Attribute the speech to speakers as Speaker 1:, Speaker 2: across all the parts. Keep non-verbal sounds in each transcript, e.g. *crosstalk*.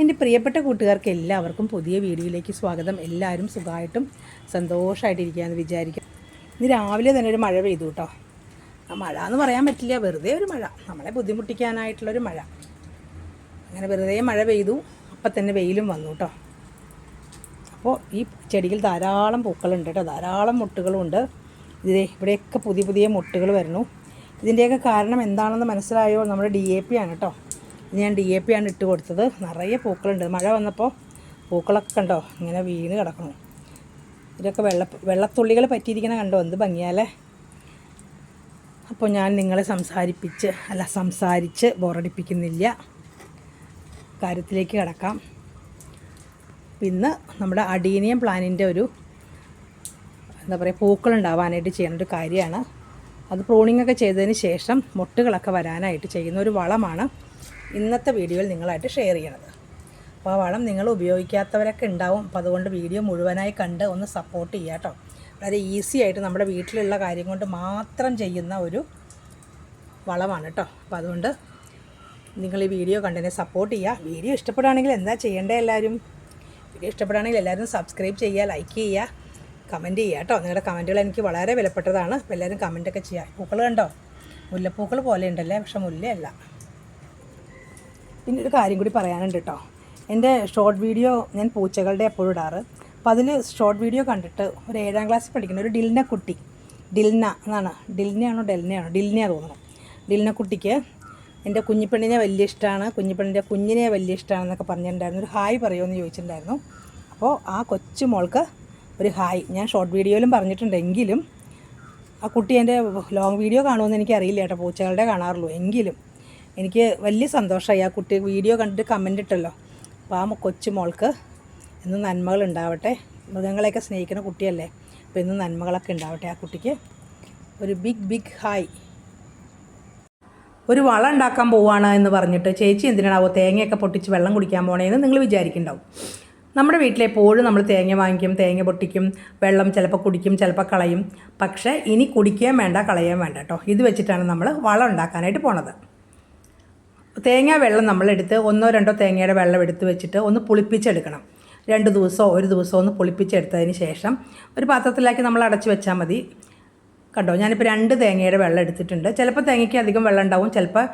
Speaker 1: എന്റെ പ്രിയപ്പെട്ട കൂട്ടുകാർക്ക് എല്ലാവർക്കും പുതിയ വീഡിയോയിലേക്ക് സ്വാഗതം. എല്ലാവരും സുഖമായിട്ടും സന്തോഷമായിട്ടിരിക്കുകയെന്ന് വിചാരിക്കാം. ഇന്ന് രാവിലെ തന്നെ ഒരു മഴ പെയ്തു കേട്ടോ. ആ മഴ എന്ന് പറയാൻ പറ്റില്ല. വെറുതെ ഒരു മഴ. നമ്മളെ ബുദ്ധിമുട്ടിക്കാനായിട്ടുള്ളൊരു മഴ. അങ്ങനെ വെറുതെ മഴ പെയ്തു. അപ്പം തന്നെ വെയിലും വന്നു കേട്ടോ. അപ്പോൾ ഈ ചെടിയിൽ ധാരാളം പൂക്കളുണ്ട് കേട്ടോ. ധാരാളം മുട്ടുകളുണ്ട്. ഇതേ ഇവിടെയൊക്കെ പുതിയ പുതിയ മുട്ടുകൾ വരുന്നു. ഇതിന്റെയൊക്കെ കാരണം എന്താണെന്ന് മനസ്സിലായോ? നമ്മുടെ ഡി എ പി ആണ് കേട്ടോ. ഞാൻ ഡി എ പി ആണ് ഇട്ട് കൊടുത്തത്. നിറയെ പൂക്കളുണ്ട്. മഴ വന്നപ്പോൾ പൂക്കളൊക്കെ കണ്ടോ? ഇങ്ങനെ വീണ് കിടക്കണു ഇതൊക്കെ വെള്ള വെള്ളത്തുള്ളികൾ പറ്റിയിരിക്കണ കണ്ടോ? എന്ത് ഭംഗിയാലേ അപ്പോൾ ഞാൻ നിങ്ങളെ സംസാരിപ്പിച്ച് അല്ല സംസാരിച്ച് ബോറടിപ്പിക്കുന്നില്ല. കാര്യത്തിലേക്ക് കിടക്കാം. പിന്നെ നമ്മുടെ അഡീനിയം പ്ലാനിന്റെ ഒരു എന്താ പറയുക പൂക്കളുണ്ടാവാനായിട്ട് ചെയ്യുന്ന ഒരു കാര്യമാണ്. അത് പ്രൂണിംഗ് ഒക്കെ ചെയ്തതിന് ശേഷം മുട്ടുകളൊക്കെ വരാനായിട്ട് ചെയ്യുന്ന ഒരു വളമാണ്. ഇന്നത്തെ വീഡിയോയിൽ നിങ്ങളായിട്ട് ഷെയർ ചെയ്യണത്. അപ്പോൾ ആ വളം നിങ്ങൾ ഉപയോഗിക്കാത്തവരൊക്കെ ഉണ്ടാവും. അപ്പോൾ അതുകൊണ്ട് വീഡിയോ മുഴുവനായി കണ്ട് ഒന്ന് സപ്പോർട്ട് ചെയ്യുക കേട്ടോ വളരെ ഈസി ആയിട്ട് നമ്മുടെ വീട്ടിലുള്ള കാര്യം കൊണ്ട് മാത്രം ചെയ്യുന്ന ഒരു വളമാണ് കേട്ടോ അപ്പോൾ അതുകൊണ്ട് നിങ്ങൾ ഈ വീഡിയോ കണ്ടതിനെ സപ്പോർട്ട് ചെയ്യുക. വീഡിയോ ഇഷ്ടപ്പെടുകയാണെങ്കിൽ എന്താ ചെയ്യേണ്ടത് എല്ലാവരും? വീഡിയോ ഇഷ്ടപ്പെടുകയാണെങ്കിൽ എല്ലാവരും സബ്സ്ക്രൈബ് ചെയ്യുക ലൈക്ക് ചെയ്യുക കമന്റ് ചെയ്യുക കേട്ടോ നിങ്ങളുടെ കമന്റുകൾ എനിക്ക് വളരെ വിലപ്പെട്ടതാണ്. അപ്പോൾ എല്ലാവരും കമന്റൊക്കെ ചെയ്യുക. പൂക്കൾ കണ്ടോ? മുല്ലപ്പൂക്കൾ പോലെ ഉണ്ടല്ലേ? പക്ഷെ മുല്ലയല്ല. പിന്നെ ഒരു കാര്യം കൂടി പറയാനുണ്ട് കേട്ടോ എന്റെ ഷോർട്ട് വീഡിയോ ഞാൻ പൂച്ചകളുടെ എപ്പോഴും ഇടാറ്. അപ്പോൾ അതിൽ ഷോർട്ട് വീഡിയോ കണ്ടിട്ട് ഒരു ഏഴാം ക്ലാസ്സിൽ പഠിക്കുന്ന ഒരു ഡിൽന കുട്ടി ഡിൽന എന്നാണ്. ഡിൽനയാണോ ഡെൽനയാണോ? ഡിൽനയാ തോന്നുന്നു ഡിൽന കുട്ടിക്ക് എന്റെ കുഞ്ഞിപ്പെണ്ണിനെ വലിയ ഇഷ്ടമാണ് കുഞ്ഞിപ്പെണ്ണിന്റെ കുഞ്ഞിനെ വലിയ ഇഷ്ടമാണെന്നൊക്കെ പറഞ്ഞിട്ടുണ്ടായിരുന്നു. ഒരു ഹായ് പറയുമെന്ന് ചോദിച്ചിട്ടുണ്ടായിരുന്നു. അപ്പോൾ ആ കൊച്ചു മോൾക്ക് ഒരു ഹായ്. ഞാൻ ഷോർട്ട് വീഡിയോയിലും പറഞ്ഞിട്ടുണ്ടെങ്കിലും ആ കുട്ടി എന്റെ ലോങ് വീഡിയോ കാണുമെന്ന് എനിക്കറിയില്ല കേട്ടോ. പൂച്ചകളുടെ കാണാറുള്ളൂ. എങ്കിലും എനിക്ക് വലിയ സന്തോഷമായി. ആ കുട്ടി വീഡിയോ കണ്ടിട്ട് കമന്റ് ഇട്ടല്ലോ. അപ്പോൾ ആ കൊച്ചു മോൾക്ക് ഇന്ന് നന്മകൾ ഉണ്ടാവട്ടെ. മൃഗങ്ങളെയൊക്കെ സ്നേഹിക്കുന്ന കുട്ടിയല്ലേ. അപ്പോൾ ഇന്ന് നന്മകളൊക്കെ ഉണ്ടാവട്ടെ ആ കുട്ടിക്ക്. ഒരു ബിഗ് ബിഗ് ഹായ് ഒരു വളം ഉണ്ടാക്കാൻ പോവാണ് എന്ന് പറഞ്ഞിട്ട് ചേച്ചി എന്തിനാണാവോ തേങ്ങയൊക്കെ പൊട്ടിച്ച് വെള്ളം കുടിക്കാൻ പോണേന്ന് നിങ്ങൾ വിചാരിക്കുന്നുണ്ടാവും. നമ്മുടെ വീട്ടിലെപ്പോഴും നമ്മൾ തേങ്ങ വാങ്ങിക്കും തേങ്ങ പൊട്ടിക്കും വെള്ളം ചിലപ്പോൾ കുടിക്കും ചിലപ്പോൾ കളയും. പക്ഷേ ഇനി കുടിക്കുകയും വേണ്ട കളയാൻ വേണ്ട കേട്ടോ. ഇത് വെച്ചിട്ടാണ് നമ്മൾ വളം ഉണ്ടാക്കാനായിട്ട് പോണത്. തേങ്ങ വെള്ളം നമ്മളെടുത്ത് ഒന്നോ രണ്ടോ തേങ്ങയുടെ വെള്ളം എടുത്ത് വെച്ചിട്ട് ഒന്ന് പുളിപ്പിച്ചെടുക്കണം. രണ്ട് ദിവസമോ ഒരു ദിവസമോ ഒന്ന് പുളിപ്പിച്ചെടുത്തതിന് ശേഷം ഒരു പാത്രത്തിലാക്കി നമ്മൾ അടച്ചു വെച്ചാൽ മതി. കണ്ടോ? ഞാനിപ്പോൾ രണ്ട് തേങ്ങയുടെ വെള്ളം എടുത്തിട്ടുണ്ട്. ചിലപ്പോൾ തേങ്ങയ്ക്ക് അധികം വെള്ളം ഉണ്ടാവും ചിലപ്പോൾ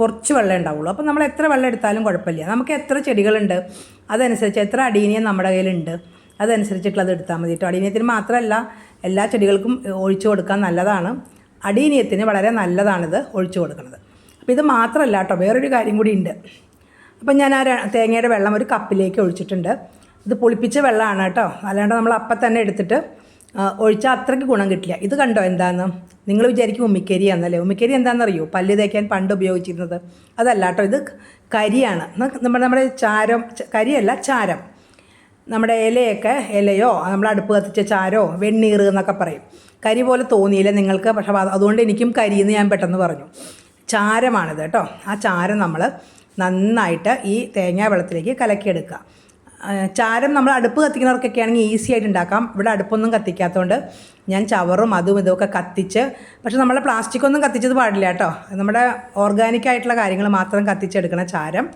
Speaker 1: കുറച്ച് വെള്ളം ഉണ്ടാവുള്ളൂ. അപ്പോൾ നമ്മൾ എത്ര വെള്ളം എടുത്താലും കുഴപ്പമില്ല. നമുക്ക് എത്ര ചെടികളുണ്ട് അതനുസരിച്ച് എത്ര അടീനിയം നമ്മുടെ കയ്യിലുണ്ട് അതനുസരിച്ചിട്ടുള്ള അത് എടുത്താൽ മതി കേട്ടോ. അടീനിയത്തിന് മാത്രമല്ല എല്ലാ ചെടികൾക്കും ഒഴിച്ചു കൊടുക്കാൻ നല്ലതാണ്. അടീനിയത്തിന് വളരെ നല്ലതാണിത് ഒഴിച്ചു കൊടുക്കുന്നത്. അപ്പോൾ ഇത് മാത്രമല്ല കേട്ടോ വേറൊരു കാര്യം കൂടി ഉണ്ട്. അപ്പം ഞാൻ ആ തേങ്ങയുടെ വെള്ളം ഒരു കപ്പിലേക്ക് ഒഴിച്ചിട്ടുണ്ട്. ഇത് പുളിപ്പിച്ച വെള്ളമാണ് കേട്ടോ. അല്ലാണ്ട് നമ്മൾ അപ്പം തന്നെ എടുത്തിട്ട് ഒഴിച്ചാൽ അത്രയ്ക്ക് ഗുണം കിട്ടില്ല. ഇത് കണ്ടോ എന്താന്ന്? നിങ്ങൾ വിചാരിക്കും ഉമ്മിക്കരി എന്നല്ലേ ഉമ്മിക്കരി എന്താണെന്നറിയോ പല്ല് തേക്കാൻ പണ്ട് ഉപയോഗിച്ചിരുന്നത്. അതല്ല കേട്ടോ ഇത് കരിയാണ്. നമ്മുടെ നമ്മുടെ ചാരം കരിയല്ല ചാരം. നമ്മുടെ ഇലയൊക്കെ ഇലയോ നമ്മൾ അടുപ്പ് കത്തിച്ച ചാരോ വെണ്ണീർ എന്നൊക്കെ പറയും. കരി പോലെ തോന്നിയില്ല നിങ്ങൾക്ക് പക്ഷേ അതുകൊണ്ട് എനിക്കും കരിയെന്ന് ഞാൻ പെട്ടെന്ന് പറഞ്ഞു. ചാരമാണിത് കേട്ടോ. ആ ചാരം നമ്മൾ നന്നായിട്ട് ഈ തേങ്ങാ വെള്ളത്തിലേക്ക് കലക്കിയെടുക്കുക. ചാരം നമ്മൾ അടുപ്പ് കത്തിക്കുന്നവർക്കൊക്കെ ആണെങ്കിൽ ഈസി ആയിട്ട് ഉണ്ടാക്കാം. ഇവിടെ അടുപ്പൊന്നും കത്തിക്കാത്തതുകൊണ്ട് ഞാൻ ചവറും അതും ഇതുമൊക്കെ കത്തിച്ച് പക്ഷേ നമ്മളെ പ്ലാസ്റ്റിക് ഒന്നും കത്തിച്ചത് പാടില്ല കേട്ടോ. നമ്മുടെ ഓർഗാനിക് ആയിട്ടുള്ള കാര്യങ്ങൾ മാത്രം കത്തിച്ചെടുക്കണ ചാരം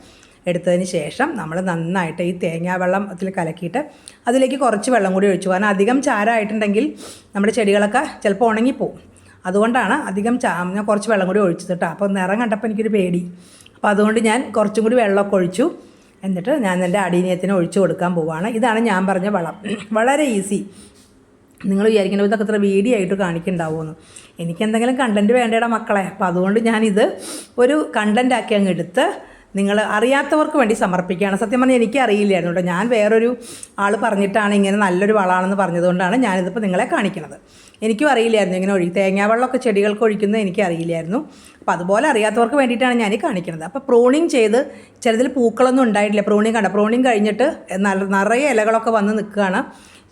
Speaker 1: എടുത്തതിന് ശേഷം നമ്മൾ നന്നായിട്ട് ഈ തേങ്ങാ വെള്ളത്തിൽ കലക്കിയിട്ട് അതിലേക്ക് കുറച്ച് വെള്ളം കൂടി ഒഴിച്ചു. കാരണം അധികം ചാരമായിട്ടുണ്ടെങ്കിൽ നമ്മുടെ ചെടികളൊക്കെ ചിലപ്പോൾ ഉണങ്ങിപ്പോവും. അതുകൊണ്ടാണ് അധികം ചാ ഞാൻ കുറച്ച് വെള്ളം കൂടി ഒഴിച്ചത് കേട്ടോ. അപ്പോൾ നിറം കണ്ടപ്പോൾ എനിക്കൊരു പേടി. അപ്പോൾ അതുകൊണ്ട് ഞാൻ കുറച്ചും കൂടി വെള്ളമൊക്കെ ഒഴിച്ചു. എന്നിട്ട് ഞാൻ എന്റെ അടീനിയത്തിന് ഒഴിച്ചു കൊടുക്കാൻ പോവുകയാണ് ഇതാണ് ഞാൻ പറഞ്ഞ വളം. *clears throat* വളരെ ഈസി. നിങ്ങൾ വിചാരിക്കേണ്ട ഇതൊക്കെ ഇത്ര വീഡിയോ ആയിട്ട് കാണിക്കുന്നുണ്ടാവുമെന്ന്. എനിക്ക് എന്തെങ്കിലും കണ്ടന്റ് വേണ്ടേടാ മക്കളെ. അപ്പോൾ അതുകൊണ്ട് ഞാനിത് ഒരു കണ്ടന്റ് ആക്കി അങ്ങ് എടുത്ത് നിങ്ങൾ അറിയാത്തവർക്ക് വേണ്ടി സമർപ്പിക്കുകയാണ്. സത്യം പറഞ്ഞാൽ എനിക്ക് അറിയില്ലായിരുന്നു കേട്ടോ. ഞാൻ വേറൊരു ആൾ പറഞ്ഞിട്ടാണ് ഇങ്ങനെ നല്ലൊരു വളമാണെന്ന് പറഞ്ഞതുകൊണ്ടാണ് ഞാനിതിപ്പോൾ നിങ്ങളെ കാണിക്കുന്നത് എനിക്കും അറിയില്ലായിരുന്നു ഇങ്ങനെ ഒഴി തേങ്ങാവെള്ളമൊക്കെ ചെടികൾക്ക് ഒഴിക്കുന്നത് എനിക്ക് അറിയില്ലായിരുന്നു. അപ്പോൾ അതുപോലെ അറിയാത്തവർക്ക് വേണ്ടിയിട്ടാണ് ഞാൻ കാണിക്കുന്നത് അപ്പോൾ പ്രോണിങ് ചെയ്ത് ചിലതിൽ പൂക്കളൊന്നും ഉണ്ടായിട്ടില്ല. പ്രോണിങ് കണ്ട പ്രോണിങ് കഴിഞ്ഞിട്ട് നിറയെ ഇലകളൊക്കെ വന്ന് നിൽക്കുകയാണ്.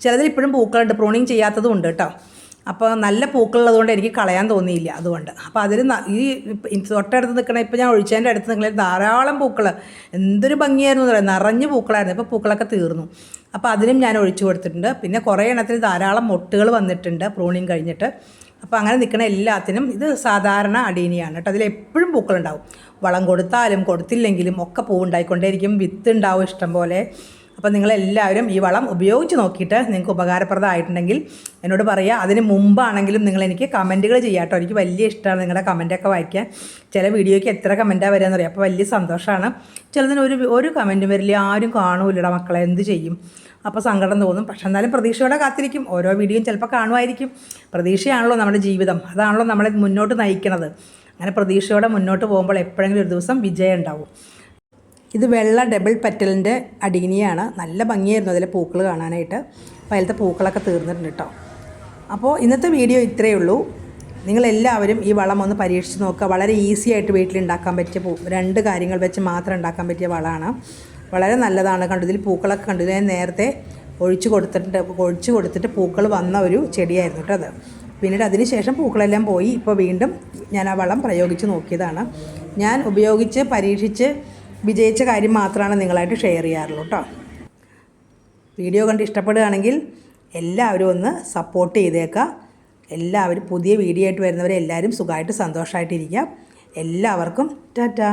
Speaker 1: ചിലതിൽ ഇപ്പോഴും പൂക്കളുണ്ട്. പ്രോണിങ് ചെയ്യാത്തതും ഉണ്ട് കേട്ടോ. അപ്പോൾ നല്ല പൂക്കളുള്ളതുകൊണ്ട് എനിക്ക് കളയാൻ തോന്നിയില്ല അതുകൊണ്ട്. അപ്പോൾ അതിൽ ഈ തൊട്ടടുത്ത് നിൽക്കണ ഇപ്പോൾ ഞാൻ ഒഴിച്ചതിന്റെ അടുത്ത് നിൽക്കണ ധാരാളം പൂക്കൾ എന്തൊരു ഭംഗിയായിരുന്നു പറയാം നിറഞ്ഞ് പൂക്കളായിരുന്നു. ഇപ്പോൾ പൂക്കളൊക്കെ തീർന്നു. അപ്പോൾ അതിനും ഞാൻ ഒഴിച്ചു കൊടുത്തിട്ടുണ്ട്. പിന്നെ കുറേ എണ്ണത്തിൽ ധാരാളം മൊട്ടുകൾ വന്നിട്ടുണ്ട്. പ്രൂണിങ് കഴിഞ്ഞിട്ട്. അപ്പോൾ അങ്ങനെ നിൽക്കുന്ന എല്ലാത്തിനും ഇത് സാധാരണ അടീനിയാണ് കേട്ടോ. അതിലെപ്പോഴും പൂക്കളുണ്ടാവും. വളം കൊടുത്താലും കൊടുത്തില്ലെങ്കിലും ഒക്കെ പൂവുണ്ടായിക്കൊണ്ടേയിരിക്കും. വിത്ത് ഉണ്ടാവും ഇഷ്ടം പോലെ. അപ്പോൾ നിങ്ങളെല്ലാവരും ഈ വളം ഉപയോഗിച്ച് നോക്കിയിട്ട് നിങ്ങൾക്ക് ഉപകാരപ്രദമായിട്ടുണ്ടെങ്കിൽ എന്നോട് പറയുക അതിന് മുമ്പാണെങ്കിലും നിങ്ങൾ എനിക്ക് കമന്റുകൾ ചെയ്യാം കേട്ടോ. എനിക്ക് വലിയ ഇഷ്ടമാണ് നിങ്ങളുടെ കമന്റൊക്കെ വായിക്കാൻ. ചില വീഡിയോയ്ക്ക് എത്ര കമന്റാണ് വരിക എന്നറിയാം അപ്പോൾ വലിയ സന്തോഷമാണ്. ചിലതിന് ഒരു ഒരു കമന്റും വരില്ല. ആരും കാണൂലടാ മക്കളെ എന്ത് ചെയ്യും? അപ്പോൾ സങ്കടം തോന്നും. പക്ഷെ എന്നാലും പ്രതീക്ഷയോടെ കാത്തിരിക്കും. ഓരോ വീഡിയോയും ചിലപ്പോൾ കാണുമായിരിക്കും. പ്രതീക്ഷയാണല്ലോ നമ്മുടെ ജീവിതം. അതാണല്ലോ നമ്മളെ മുന്നോട്ട് നയിക്കുന്നത് അങ്ങനെ പ്രതീക്ഷയോടെ മുന്നോട്ട് പോകുമ്പോൾ എപ്പോഴെങ്കിലും ഒരു ദിവസം വിജയം ഉണ്ടാവും. ഇത് വെള്ള ഡബിൾ പെറ്റലിന്റെ അടീനിയാണ്. നല്ല ഭംഗിയായിരുന്നു അതിലെ പൂക്കൾ കാണാനായിട്ട്. അപ്പോൾ അതിലത്തെ പൂക്കളൊക്കെ തീർന്നിട്ടുണ്ട് കേട്ടോ അപ്പോൾ ഇന്നത്തെ വീഡിയോ ഇത്രയേ ഉള്ളൂ. നിങ്ങളെല്ലാവരും ഈ വളം ഒന്ന് പരീക്ഷിച്ച് നോക്കുക. വളരെ ഈസി ആയിട്ട് വീട്ടിൽ ഉണ്ടാക്കാൻ പറ്റിയ പൂ രണ്ട് കാര്യങ്ങൾ വെച്ച് മാത്രം ഉണ്ടാക്കാൻ പറ്റിയ വളമാണ്. വളരെ നല്ലതാണ്. കണ്ടു ഇതിൽ പൂക്കളൊക്കെ കണ്ടു. ഞാൻ നേരത്തെ ഒഴിച്ചു കൊടുത്തിട്ട് ഒഴിച്ചു കൊടുത്തിട്ട് പൂക്കൾ വന്ന ഒരു ചെടിയായിരുന്നു കേട്ടോ അത്. പിന്നീട് അതിന് ശേഷം പൂക്കളെല്ലാം പോയി. ഇപ്പോൾ വീണ്ടും ഞാൻ ആ വളം പ്രയോഗിച്ച് നോക്കിയതാണ്. ഞാൻ ഉപയോഗിച്ച് പരീക്ഷിച്ച് വിജയിച്ച കാര്യം മാത്രമാണ് നിങ്ങളായിട്ട് ഷെയർ ചെയ്യാറുള്ളൂ കേട്ടോ വീഡിയോ കണ്ട് ഇഷ്ടപ്പെടുകയാണെങ്കിൽ എല്ലാവരും ഒന്ന് സപ്പോർട്ട് ചെയ്തേക്കുക. എല്ലാവരും പുതിയ വീഡിയോ ആയിട്ട് വരുന്നവരെ എല്ലാവരും സുഖമായിട്ട് സന്തോഷമായിട്ടിരിക്കുക. എല്ലാവർക്കും ടാറ്റാ.